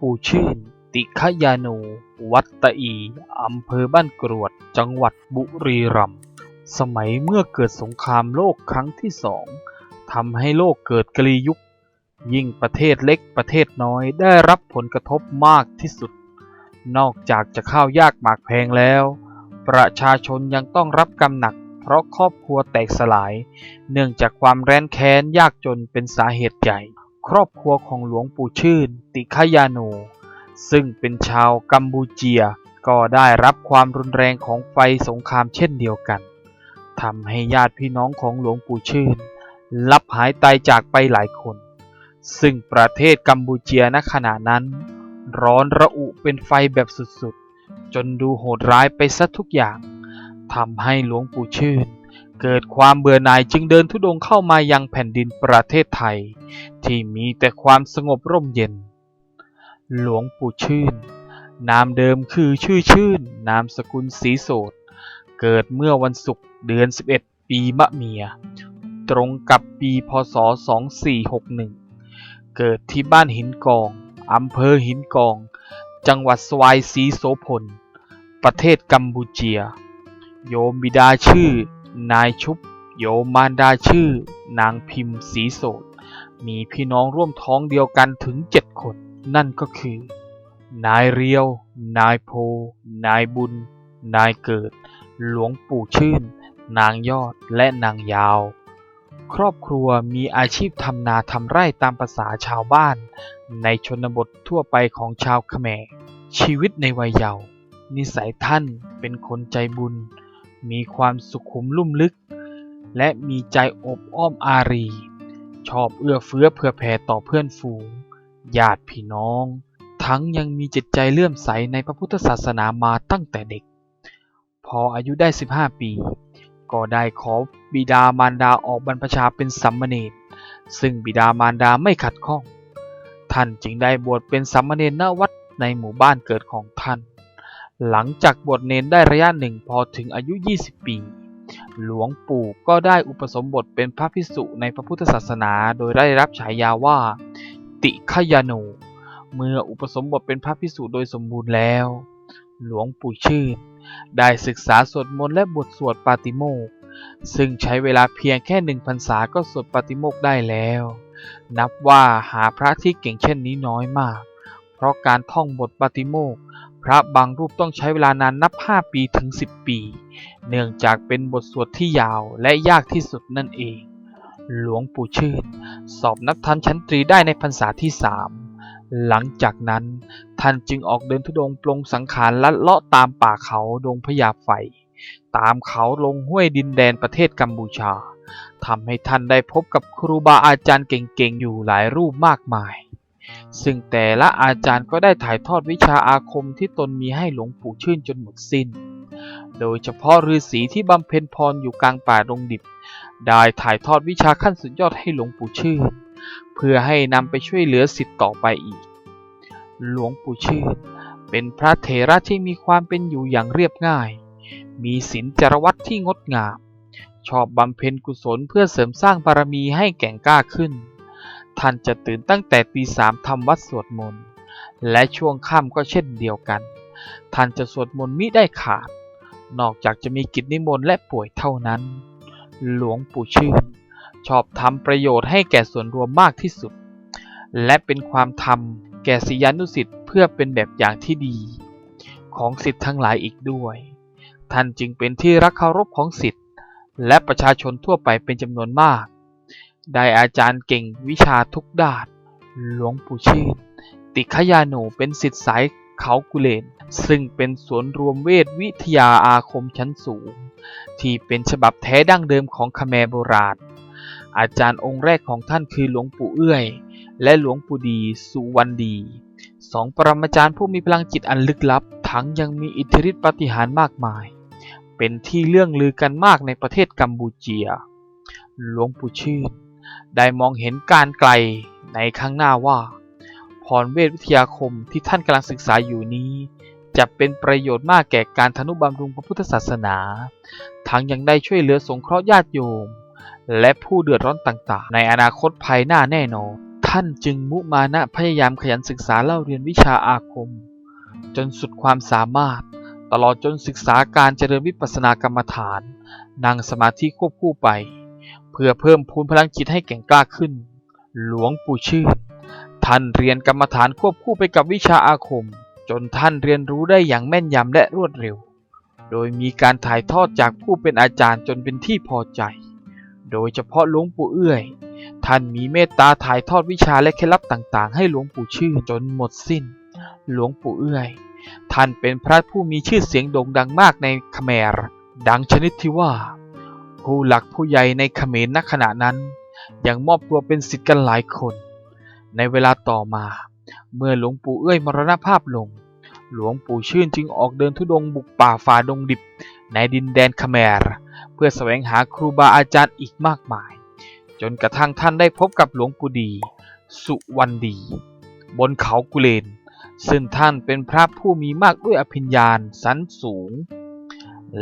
ปู่ชื่น ติขยานู วัดตะอีอำเภอบ้านกรวด จังหวัดบุรีรัมย์ สมัยเมื่อเกิดสงครามโลกครั้งที่สองทำให้โลกเกิดกลียุค ยิ่งประเทศเล็กประเทศน้อยได้รับผลกระทบมากที่สุด นอกจากจะข้าวยากหมากแพงแล้ว ประชาชนยังต้องรับกรรมหนักเพราะครอบครัวแตกสลาย เนื่องจากความแร้นแค้นยากจนเป็นสาเหตุใหญ่ ครอบครัวของหลวงปู่ชื่น ติขยาโน ซึ่งเป็นชาวกัมพูเจียก็ได้รับความรุนแรงของไฟสงครามเช่นเดียวกันทำให้ญาติพี่น้องของหลวงปู่ชื่น ลับหายตายจากไปหลายคน ซึ่งประเทศกัมพูเชียณขณะนั้น ร้อนระอุเป็นไฟแบบสุดๆ จนดูโหดร้ายไปซะทุกอย่างทำให้หลวงปู่ชื่น เกิดความเบื่อหน่ายจึงเดินทุดงเข้ามายังแผ่นดินประเทศไทย ที่มีแต่ความสงบร่มเย็น หลวงปู่ชื่น นามเดิมคือชื่อชื่น นามสกุลศรีโสด เกิดเมื่อวันศุกร์เดือน 11 ปีมะเมีย ตรงกับปีพศ 2461 เกิดที่บ้านหินกองอำเภอหินกอง จังหวัดสวายศรีโสพล ประเทศกัมพูเชีย โยมบิดาชื่อ นายชุบโยมมารดาชื่อนางพิมพ์ศรีโสด มีพี่น้องร่วมท้องเดียวกันถึงเจ็ดคน นั่นก็คือ นายเรียว นายโพ นายบุญ นายเกิด หลวงปู่ชื่น นางยอดและนางยาว ครอบครัวมีอาชีพทำนาทำไร่ตามภาษาชาวบ้าน ในชนบททั่วไปของชาวเขมชีวิตในวัยเยาว์นิสัยท่านเป็นคนใจบุญ มีความสุขุมลุ่มลึก และมีใจอบอ้อมอารี ชอบเอื้อเฟื้อเผื่อแผ่ต่อเพื่อนฝูงญาติพี่น้อง ทั้งยังมีจิตใจเลื่อมใสในพระพุทธศาสนามาตั้งแต่เด็ก พออายุได้ 15 ปี ก็ได้ขอบิดามารดาออกบรรพชาเป็นสัมมเนรซึ่งบิดามารดาไม่ขัดข้อง ท่านจึงได้บวชเป็นสัมมเนรณวัดในหมู่บ้านเกิดของท่าน หลังจากบวชเนรได้ระยะหนึ่งพอถึงอายุ 20 ปี หลวงปู่ก็ได้อุปสมบทเป็นพระภิกษุในพระพุทธศาสนา โดยได้รับฉายาว่า ติขยาโนเมื่ออุปสมบทเป็นพระภิกษุโดยสมบูรณ์แล้ว หลวงปู่ชื่น ได้ศึกษาสวดมนต์และบทสวดปาติโมกซึ่งใช้เวลาเพียงแค่หนึ่งพรรษาก็สวดปาติโมกได้แล้ว นับว่าหาพระที่เก่งเช่นนี้น้อยมาก เพราะการท่องบทปาติโมก พระบางรูปต้องใช้เวลานานนับ 5 ปีถึง 10 ปี เนื่องจากเป็นบทสวดที่ยาวและยากที่สุดนั่นเอง หลวงปู่ชื่น สอบนักทันชั้นตรีได้ในพรรษาที่สามหลังจากนั้นท่านจึงออกเดินทุดงปลงสังขารลัดเลาะตามป่าเขาดงพญาไฟ ตามเขาลงห้วยดินแดนประเทศกัมพูชาทำให้ท่านได้พบกับครูบาอาจารย์เก่งๆอยู่หลายรูปมากมาย ซึ่งแต่ละอาจารย์ก็ได้ถ่ายทอดวิชาอาคมที่ตนมีให้หลวงปู่ชื่นจนหมดสิ้น โดยเฉพาะฤาษีที่บำเพ็ญพรอยู่กลางป่าดงดิบ ได้ถ่ายทอดวิชาขั้นสุดยอดให้หลวงปู่ชื่น เพื่อให้นำไปช่วยเหลือสิทธิ์ต่อไปอีก หลวงปู่ชื่นเป็นพระเถระที่มีความเป็นอยู่อย่างเรียบง่าย มีศีลจรวัตที่งดงาม ชอบบำเพ็ญกุศลเพื่อเสริมสร้างบารมีให้แก่งกล้าขึ้น ท่านจะตื่นตั้งแต่ตีสามทำวัดสวดมนต์ และช่วงค่ำก็เช่นเดียวกัน ท่านจะสวดมนต์มิได้ขาด นอกจากจะมีกิจนิมนต์และป่วยเท่านั้น หลวงปู่ชื่น ชอบทำประโยชน์ให้แก่ส่วนรวมมากที่สุด และเป็นความธรรมแก่ศิยานุศิษย์เพื่อเป็นแบบอย่างที่ดี ของศิษย์ทั้งหลายอีกด้วย ท่านจึงเป็นที่รักเคารพของศิษย์และประชาชนทั่วไปเป็นจำนวนมาก ได้อาจารย์เก่งวิชาทุกด้าน หลวงปู่ชื่นติขยาโนเป็นศิษย์สายเขากุเลน ซึ่งเป็นสวนรวมเวทวิทยาอาคมชั้นสูง ที่เป็นฉบับแท้ดั้งเดิมของคแมโบราณ อาจารย์องค์แรกของท่านคือหลวงปู่เอื้อย และหลวงปู่ดีสุวรรณดีสองปรมาจารย์ผู้มีพลังจิตอันลึกลับ ทั้งยังมีอิทธิฤทธิปฏิหารมากมาย เป็นที่เรื่องลือกันมากในประเทศกัมพูเชีย หลวงปู่ชื่น ได้มองเห็นการไกลในข้างหน้าว่า พรเวทวิทยาคมที่ท่านกำลังศึกษาอยู่นี้ จะเป็นประโยชน์มากแก่การทนุบำรุงพระพุทธศาสนา ทั้งยังได้ช่วยเหลือสงเคราะห์ญาติโยม และผู้เดือดร้อนต่างๆ ในอนาคตภายหน้าแน่นอนทท่านจึงมุมานะพยายามขยันศึกษาเล่าเรียนวิชาอาคม จนสุดความสามารถ ตลอดจนศึกษาการเจริญวิปัสสนากรรมฐาน นั่งสมาธิควบคู่ไป เพื่อเพิ่มพูนพลังจิตให้แก่งกล้าขึ้น หลวงปู่ชื่น ท่านเรียนกรรมฐานควบคู่ไปกับวิชาอาคม จนท่านเรียนรู้ได้อย่างแม่นยำและรวดเร็ว โดยมีการถ่ายทอดจากผู้เป็นอาจารย์จนเป็นที่พอใจ โดยเฉพาะหลวงปู่เอื้อย ท่านมีเมตตาถ่ายทอดวิชาและเคล็ดลับต่างๆ ให้หลวงปู่ชื่นจนหมดสิ้น หลวงปู่เอื้อย ท่านเป็นพระผู้มีชื่อเสียงโด่งดังมากในเขมรดังชนิดที่ว่า ผู้หลักผู้ใหญ่ในเขมรณขณะนั้น ยังมอบตัวเป็นศิษย์กันหลายคน ในเวลาต่อมา เมื่อหลวงปู่เอื้อยมรณภาพลง หลวงปู่ชื่นจึงออกเดินทุดงคบุกป่าฝ่าดงดิบ ในดินแดนเขมร เพื่อแสวงหาครูบาอาจารย์อีกมากมาย จนกระทั่งท่านได้พบกับหลวงปู่ดี สุวรรณดี บนเขากุเลนซึ่งท่านเป็นพระผู้มีมากด้วยอภิญญาสันสูง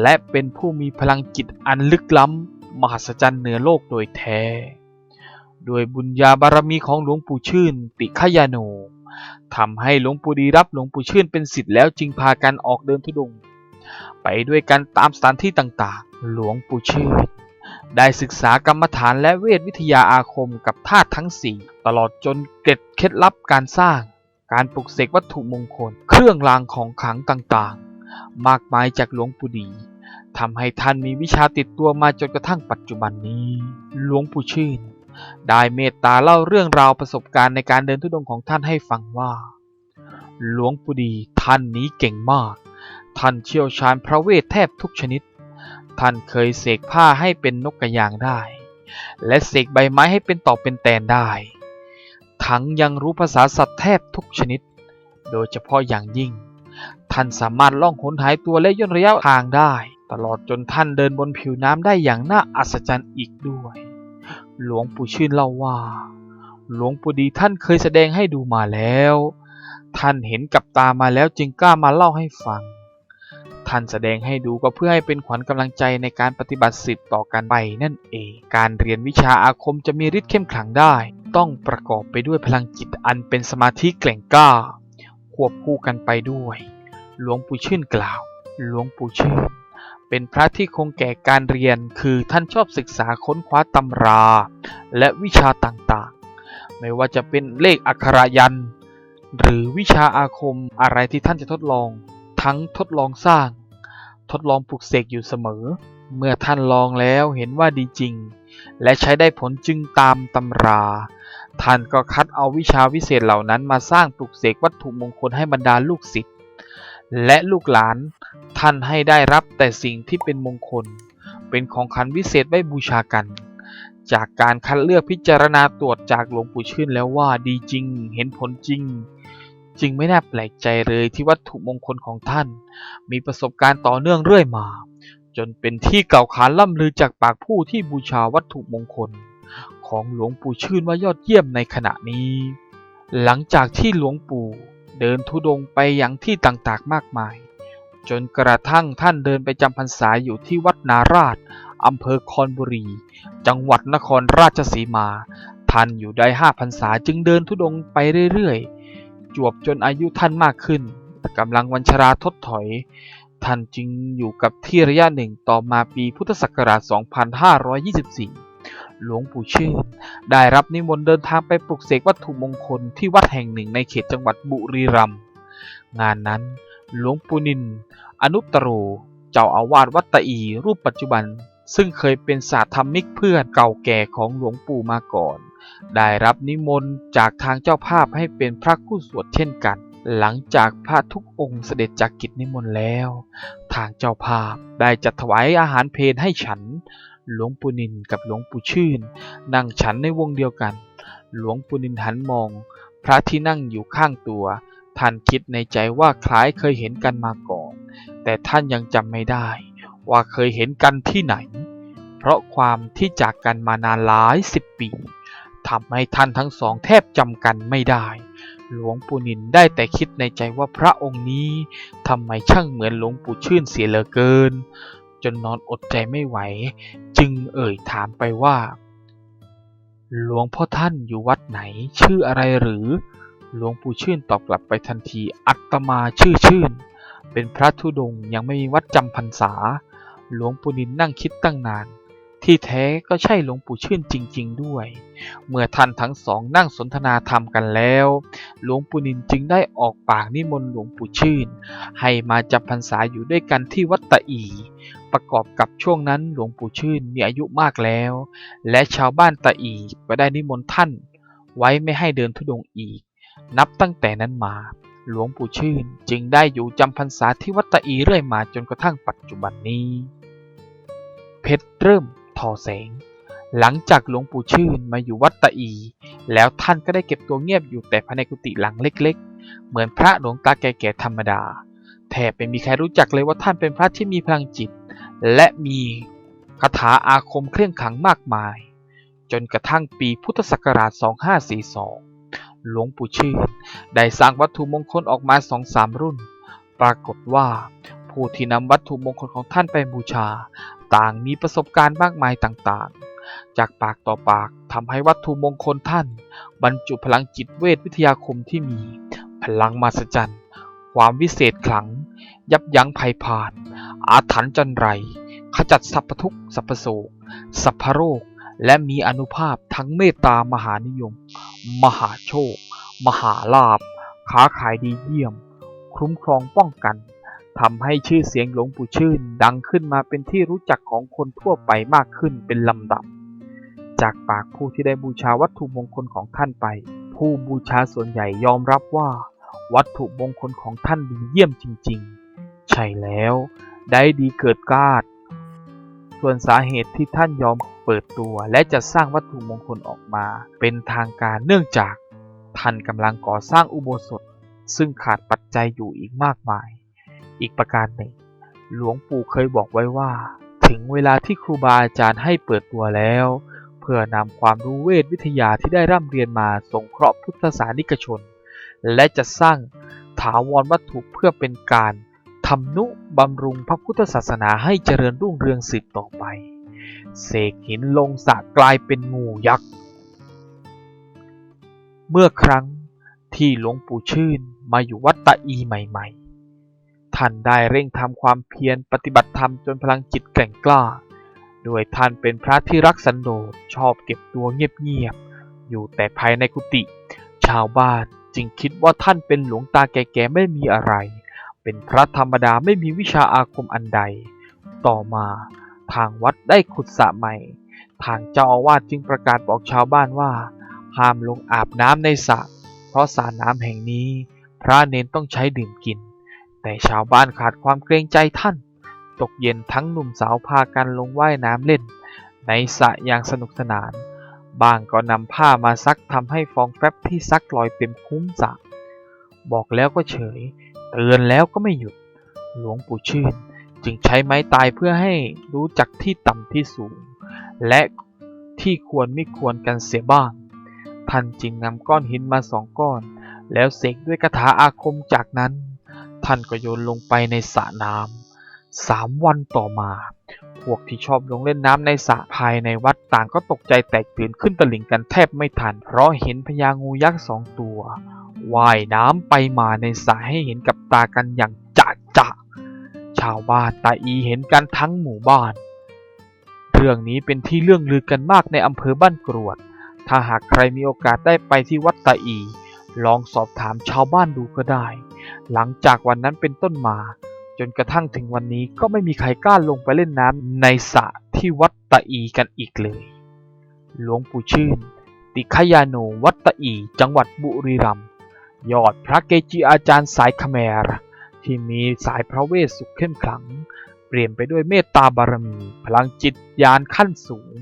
และเป็นผู้มีพลังจิตอันลึกล้ำมหัศจรรย์เหนือโลกโดยแท้โดยบุญญาบารมีของหลวงปู่ชื่น ติขยาโนทำให้หลวงปู่ดีรับหลวงปู่ชื่นเป็นศิษย์แล้วจึงพากันออกเดินทุดง ไปด้วยกันตามสถานที่ต่างๆ หลวงปู่ชื่น ได้ศึกษากรรมฐานและเวทวิทยาอาคมกับธาตุทั้งสี่ตลอดจนเกร็ดเคล็ดลับการสร้าง การปลุกเสกวัตถุมงคล เครื่องรางของขลังต่างๆ มากมายจากหลวงปู่ดีทำให้ท่านมีวิชาติดตัวมาจนกระทั่งปัจจุบันนี้ หลวงปู่ชื่น ได้เมตตาเล่าเรื่องราวประสบการณ์ในการเดินทุดงค์ของท่านให้ฟังว่า หลวงปู่ดีท่านนี้เก่งมาก ท่านเชี่ยวชาญพระเวทแทบทุกชนิด ท่านเคยเสกผ้าให้เป็นนกกระยางได้ และเสกใบไม้ให้เป็นต่อเป็นแตนได้ ทั้งยังรู้ภาษาสัตว์แทบทุกชนิด โดยเฉพาะอย่างยิ่ง ท่านสามารถล่องหนหายตัวและย่นระยะทางได้ ตลอดจนท่านเดินบนผิวน้ำได้อย่างน่าอัศจรรย์อีกด้วย หลวงปู่ชื่นเล่าว่า หลวงปู่ดีท่านเคยแสดงให้ดูมาแล้ว ท่านเห็นกับตามาแล้วจึงกล้ามาเล่าให้ฟัง ท่านแสดงให้ดูก็เพื่อให้เป็นขวัญกำลังใจในการปฏิบัติสืบต่อกันไปนั่นเอง การเรียนวิชาอาคมจะมีฤทธิ์เข้มขลังได้ ต้องประกอบไปด้วยพลังจิตอันเป็นสมาธิแกร่งกล้าควบคู่กันไปด้วย หลวงปู่ชื่นกล่าว หลวงปู่ชื่น เป็นพระที่คงแก่การเรียนคือท่านชอบศึกษาค้นคว้าตำรา และวิชาต่างๆ ไม่ว่าจะเป็นเลขอักขระยัน หรือวิชาอาคมอะไรที่ท่านจะทดลอง ทั้งทดลองสร้าง ทดลองปลุกเสกอยู่เสมอ เมื่อท่านลองแล้วเห็นว่าดีจริง และใช้ได้ผลจึงตามตำราท่านก็คัดเอาวิชาวิเศษเหล่านั้นมาสร้างปลุกเสกวัตถุมงคลให้บรรดาลูกศิษย์ และลูกหลานท่านให้ได้รับแต่สิ่งที่เป็นมงคล เป็นของขวัญวิเศษไว้บูชากัน จากการคัดเลือกพิจารณาตรวจจากหลวงปู่ชื่นแล้วว่าดีจริง เห็นผลจริง จึงไม่น่าแปลกใจเลยที่วัตถุมงคลของท่าน มีประสบการณ์ต่อเนื่องเรื่อยมา จนเป็นที่กล่าวขานล่ำลือจากปากผู้ที่บูชาวัตถุมงคล ของหลวงปู่ชื่นว่ายอดเยี่ยมในขณะนี้ หลังจากที่หลวงปู่ เดินทุดงไปอยังที่ต่างๆมากมาย จนกระทั่งท่านเดินไปจำพรรษาอยู่ที่วัดนาราชอำเภอคอนบุรี จังหวัดนครราชสีมา ท่านอยู่ได้ห้าพรรษาจึงเดินทุดงไปเรื่อยๆ จวบจนอายุท่านมากขึ้นกำลังวัญชราทดถอย ท่านจึงอยู่กับที่ระยะหนึ่งต่อมาปีพุทธศักราช 2524 หลวงปู่ชื่น ได้รับนิมนต์เดินทางไปปลุกเสกวัตถุมงคลที่วัดแห่งหนึ่งในเขตจังหวัดบุรีรัมย์งานนั้นหลวงปู่นิน อนุตโร เจ้าอาวาสวัดตะอีรูปปัจจุบัน ซึ่งเคยเป็นสาธมิกเพื่อนเก่าแก่ของหลวงปู่มาก่อน ได้รับนิมนต์จากทางเจ้าภาพให้เป็นพระคู่สวดเช่นกัน หลังจากพระทุกองค์เสด็จจากกิจนิมนต์แล้ว ทางเจ้าภาพได้จัดถวายอาหารเพลให้ฉัน หลวงปู่นินกับหลวงปู่ชื่น นั่งฉันในวงเดียวกัน หลวงปู่นินหันมอง พระที่นั่งอยู่ข้างตัว ท่านคิดในใจว่าคล้ายเคยเห็นกันมาก่อน แต่ท่านยังจำไม่ได้ ว่าเคยเห็นกันที่ไหน เพราะความที่จากกันมานานหลายสิบปีทำให้ท่านทั้งสองแทบจำกันไม่ได้ หลวงปู่นินได้แต่คิดในใจว่าพระองค์นี้ทำไมช่างเหมือนหลวงปู่ชื่นเสียเหลือเกิน จนนอนอดใจไม่ไหว จึงเอ่ยถามไปว่า หลวงพ่อท่านอยู่วัดไหน ชื่ออะไรหรือ หลวงปู่ชื่นตอบกลับไปทันที อัตมาชื่อชื่น เป็นพระธุดงค์ยังไม่มีวัดจำพรรษา หลวงปู่นินนั่งคิดตั้งนาน ที่แท้ก็ใช่หลวงปู่ชื่นจริง ๆ ด้วย เมื่อท่านทั้งสองนั่งสนทนาธรรมกันแล้ว หลวงปู่นินจึงได้ออกปากนิมนต์หลวงปู่ชื่น ให้มาจำพรรษาอยู่ด้วยกันที่วัดตะอี ประกอบกับช่วงนั้นหลวงปู่ชื่นมีอายุมากแล้ว และชาวบ้านตะอีก็ได้นิมนต์ท่าน ไว้ไม่ให้เดินธุดงอีก นับตั้งแต่นั้นมา หลวงปู่ชื่นจึงได้อยู่จำพรรษาที่วัดตะอีเรื่อยมาจนกระทั่งปัจจุบันนี้ เพชรเริ่มทอแสง หลังจากหลวงปู่ชื่นมาอยู่วัดตะอี แล้วท่านก็ได้เก็บตัวเงียบอยู่แต่ภายในกุฏิหลังเล็ก ๆ เหมือนพระหลวงตาแก่ๆธรรมดาแทบไม่มีใครรู้จักเลยว่าท่านเป็นพระที่มีพลังจิต และมีคาถาอาคมเครื่องขังมากมาย จนกระทั่งปีพุทธศักราช 2542 หลวงปู่ชื่นได้สร้างวัตถุมงคลออกมาสองสามรุ่น ปรากฏว่าผู้ที่นำวัตถุมงคลของท่านไปบูชา ต่างมีประสบการณ์มากมายต่างๆ จากปากต่อปากทำให้วัตถุมงคลท่าน บรรจุพลังจิตเวทวิทยาคมที่มี พลังมหัศจรรย์ ความวิเศษขลัง ยับยั้งภัยพานอาถรรพ์จันไร ขจัดสรรพทุกสรรพโศกสรรพโรค และมีอนุภาพทั้งเมตตามหานิยม มหาโชค มหาลาภค้าขายดีเยี่ยม คุ้มครองป้องกันทำให้ชื่อเสียงหลวงปู่ชื่น ดังขึ้นมาเป็นที่รู้จักของคนทั่วไปมากขึ้นเป็นลำดับ จากปากผู้ที่ได้บูชาวัตถุมงคลของท่านไป ผู้บูชาส่วนใหญ่ยอมรับว่า วัตถุมงคลของท่านดีเยี่ยมจริงๆ ใช่แล้ว ได้ดีเกิดกาดส่วนสาเหตุที่ท่านยอมเปิดตัวและจะสร้างวัตถุมงคลออกมา เป็นทางการเนื่องจาก ท่านกำลังก่อสร้างอุโบสถ ซึ่งขาดปัจจัยอยู่อีกมากมาย อีกประการหนึ่ง หลวงปู่เคยบอกไว้ว่า ถึงเวลาที่ครูบาอาจารย์ให้เปิดตัวแล้ว เพื่อนำความรู้เวทวิทยาที่ได้ร่ำเรียนมาสงเคราะห์พุทธศาสนิกชน และจะสร้างถาวรวัตถุเพื่อเป็นการทำนุบำรุงพระพุทธศาสนาให้เจริญรุ่งเรืองสืบต่อไป เสกหินลงสระกลายเป็นงูยักษ์ เมื่อครั้งที่หลวงปู่ชื่นมาอยู่วัดตะอีใหม่ๆ ท่านได้เร่งทำความเพียรปฏิบัติธรรมจนพลังจิตแกร่งกล้า โดยท่านเป็นพระที่รักสันโดษชอบเก็บตัวเงียบๆ อยู่แต่ภายในกุฏิชาวบ้าน จึงคิดว่าท่านเป็นหลวงตาแก่ๆไม่มีอะไร เป็นพระธรรมดาไม่มีวิชาอาคมอันใด ต่อมาทางวัดได้ขุดสระใหม่ ทางเจ้าอาวาสจึงประกาศบอกชาวบ้านว่า ห้ามลงอาบน้ำในสระเพราะสระน้ำแห่งนี้ พระเนนต้องใช้ดื่มกิน แต่ชาวบ้านขาดความเกรงใจท่าน ตกเย็นทั้งหนุ่มสาวพากันลงว่ายน้ำเล่น ในสระอย่างสนุกสนาน บางก็นำผ้ามาซักทำให้ฟองแฟบที่ซักลอยเต็มคุ้มสระบอกแล้วก็เฉย เตือนแล้วก็ไม่หยุด หลวงปู่ชื่น จึงใช้ไม้ตายเพื่อให้รู้จักที่ต่ำที่สูง และที่ควรไม่ควรกันเสียบ้าง ท่านจึงนำก้อนหินมาสองก้อน แล้วเสกด้วยคาถาอาคมจากนั้น ท่านก็โยนลงไปในสระน้ำสามวันต่อมา พวกที่ชอบลงเล่นน้ำในสระภายในวัดต่างก็ตกใจแตกตื่นขึ้นตะลิ่งกันแทบไม่ทัน เพราะเห็นพญางูยักษ์สองตัวว่ายน้ำไปมาในสระให้เห็นกับตากันอย่างจะจะชาวบ้านตาอีเห็นกันทั้งหมู่บ้าน เรื่องนี้เป็นที่เรื่องลือกันมากในอำเภอบ้านกรวด ถ้าหากใครมีโอกาสได้ไปที่วัดตาอี ลองสอบถามชาวบ้านดูก็ได้ หลังจากวันนั้นเป็นต้นมา นกระทั่งถึงวันนี้ก็ไม่มีใครกล้าลงไปเล่นน้ำในสระที่วัดตะอีกันอีกเลย หลวงปู่ชื่น ติขยาโนวัดตะอี จังหวัดบุรีรัมย์ยอดพระเกจิอาจารย์สายคแมร ที่มีสายพระเวสสุขเข้มขลัง เปลี่ยนไปด้วยเมตตาบารมี พลังจิตญาณขั้นสูง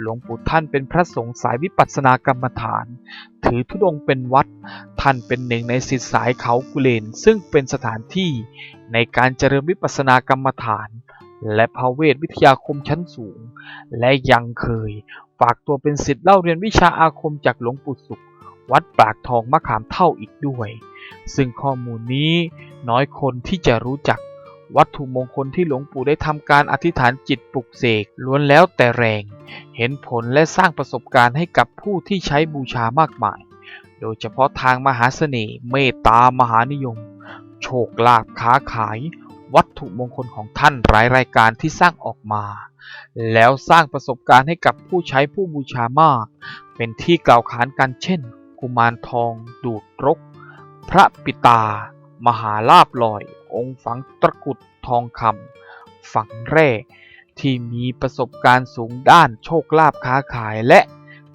หลวงปู่ท่านเป็นพระสงฆ์สายวิปัสสนากรรมฐาน ถือธุดงค์เป็นวัด ท่านเป็นหนึ่งในสิทธิสายเขากุเลน ซึ่งเป็นสถานที่ในการเจริญวิปัสสนากรรมฐาน และภาเวทวิทยาคมชั้นสูง และยังเคยฝากตัวเป็นศิษย์เล่าเรียนวิชาอาคมจากหลวงปู่สุข วัดปากทองมะขามเท่าอีกด้วย ซึ่งข้อมูลนี้น้อยคนที่จะรู้จัก วัตถุมงคลที่หลวงปู่ได้ทำการอธิษฐานจิตปลุกเสกล้วนแล้วแต่แรง เห็นผลและสร้างประสบการณ์ให้กับผู้ที่ใช้บูชามากมาย โดยเฉพาะทางมหาเสน่ห์เมตตามหานิยม โชคลาภค้าขาย วัตถุมงคลของท่านหลายรายการที่สร้างออกมา แล้วสร้างประสบการณ์ให้กับผู้ใช้ผู้บูชามาก เป็นที่กล่าวขานกันเช่น กุมารทอง ดูดรก พระปิตา มหาลาบลอย องค์ฝังตะกุดทองคำฝังแร่ที่มีประสบการณ์สูงด้านโชคลาภค้าขายและ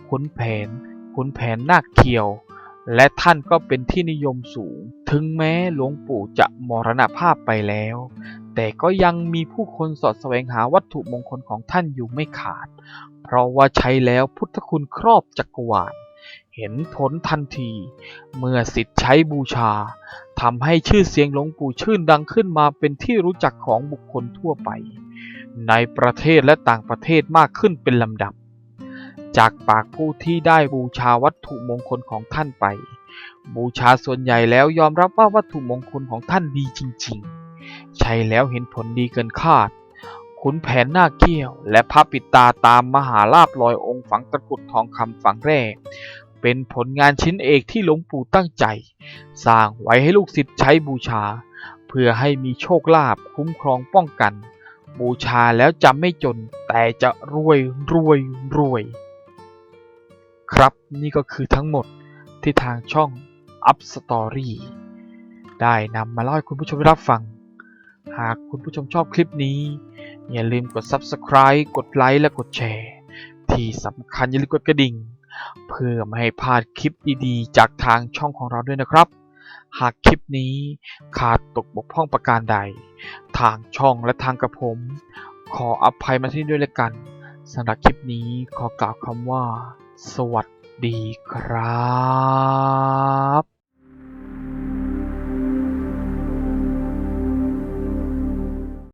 ขุนแผนขุนแผนนาคเขียว และท่านก็เป็นที่นิยมสูง ถึงแม้หลวงปู่จะมรณภาพไปแล้ว แต่ก็ยังมีผู้คนสอดแสวงหาวัตถุมงคลของท่านอยู่ไม่ขาด เพราะว่าใช้แล้วพุทธคุณครอบจักรวาลเห็นผลทันที เมื่อสิทธิ์ใช้บูชา ทำให้ชื่อเสียงหลวงปู่ชื่นดังขึ้นมาเป็นที่รู้จักของบุคคลทั่วไป ในประเทศและต่างประเทศมากขึ้นเป็นลำดับ จากปากผู้ที่ได้บูชาวัตถุมงคลของท่านไป บูชาส่วนใหญ่แล้วยอมรับว่าวัตถุมงคลของท่านดีจริง ๆ ใช่แล้วเห็นผลดีเกินคาดขุนแผนหน้าเกี้ยว และพระปิดตาตามมหาลาบลอยองค์ฝังตะกุดทองคำฝังแร่ เป็นผลงานชิ้นเอกที่หลวงปู่ตั้งใจ สร้างไว้ให้ลูกศิษย์ใช้บูชา เพื่อให้มีโชคลาภคุ้มครองป้องกัน บูชาแล้วจะไม่จนแต่จะรวยรวยรวย ครับนี่ก็คือทั้งหมดที่ทางช่อง Up Story ได้นำมาเล่าให้คุณผู้ชมได้รับฟัง หากคุณผู้ชมชอบคลิปนี้ อย่าลืมกด Subscribe กดไลค์และกดแชร์ ที่สำคัญอย่าลืมกดกระดิ่ง เพื่อไม่ให้พลาดคลิปดีๆ จากทางช่องของเราด้วยนะครับ หากคลิปนี้ขาดตกบกพร่องประการใด ทางช่องและทางกระผม ขออภัยมาที่ด้วยละกันสำหรับคลิปนี้ขอกล่าวคำว่า สวัสดีครับ